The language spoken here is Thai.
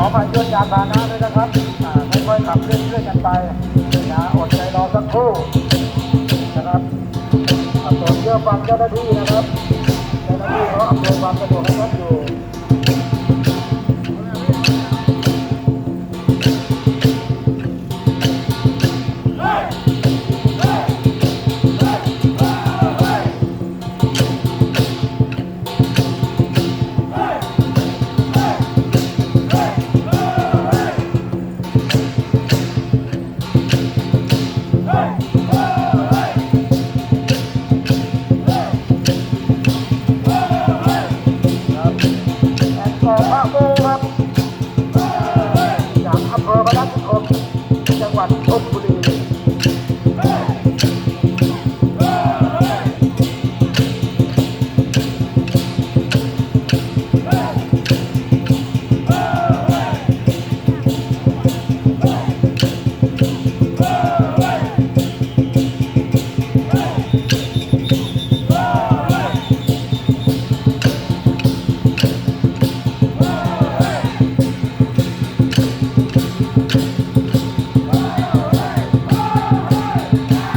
อภัยด้วยยานพาหนะด้วยนะครับค่อยๆขับเรื่อยๆกันไปนะอดใจรอสักครู่นะครับอ่าส่วนเรื่อฟังเจ้าหน้าที่นะครับเจ้าหน้าที่เขาอำนวยความสะดวกให้ท่านอยู่